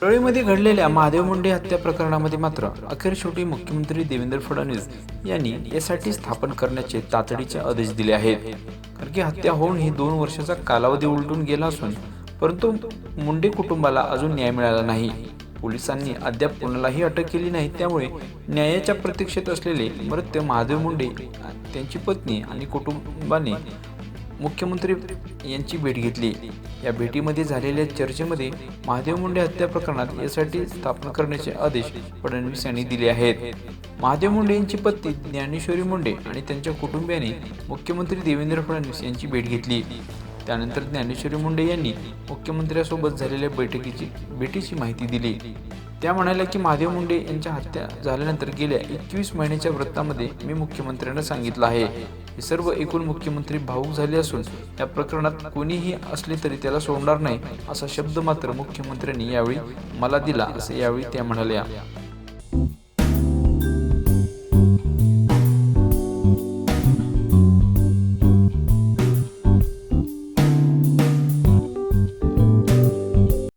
परळीमध्ये घडलेल्या महादेव मुंडे हत्या प्रकरणामध्ये मात्र अखेर शेवटी मुख्यमंत्री देवेंद्र फडणवीस यांनी यासाठी स्थापन करण्याचे तातडीचे आदेश दिले आहेत. कारण की हत्या होऊन ही दोन वर्षाचा कालावधी उलटून गेला असून परंतु मुंडे कुटुंबाला अजून न्याय मिळाला नाही. पोलिसांनी अद्याप कोणालाही अटक केली नाही. त्यामुळे न्यायाच्या प्रतीक्षेत असलेले मृत महादेव मुंडे त्यांची पत्नी आणि कुटुंबाने मुख्यमंत्री यांची भेट घेतली. या भेटीमध्ये झालेल्या चर्चेमध्ये महादेव मुंडे हत्या प्रकरणात यासाठी स्थापन करण्याचे आदेश फडणवीस यांनी दिले आहेत. महादेव मुंडे यांची पत्नी ज्ञानेश्वरी मुंडे आणि त्यांच्या कुटुंबियांनी मुख्यमंत्री देवेंद्र फडणवीस यांची भेट घेतली. त्यानंतर ज्ञानेश्वरी मुंडे यांनी मुख्यमंत्र्यांसोबत झालेल्या बैठकीची भेटीची माहिती दिली. त्या म्हणाल्या की महादेव मुंडे यांच्या हत्या झाल्यानंतर गेल्या एकवीस महिन्याच्या वृत्तामध्ये मी मुख्यमंत्र्यांना सांगितलं आहे. हे सर्व एकूण मुख्यमंत्री भाऊक झाले असून या प्रकरणात कोणीही असले तरी त्याला सोडणार नाही असा शब्द मात्र मुख्यमंत्र्यांनी यावेळी मला दिला असं यावेळी त्या म्हणाल्या.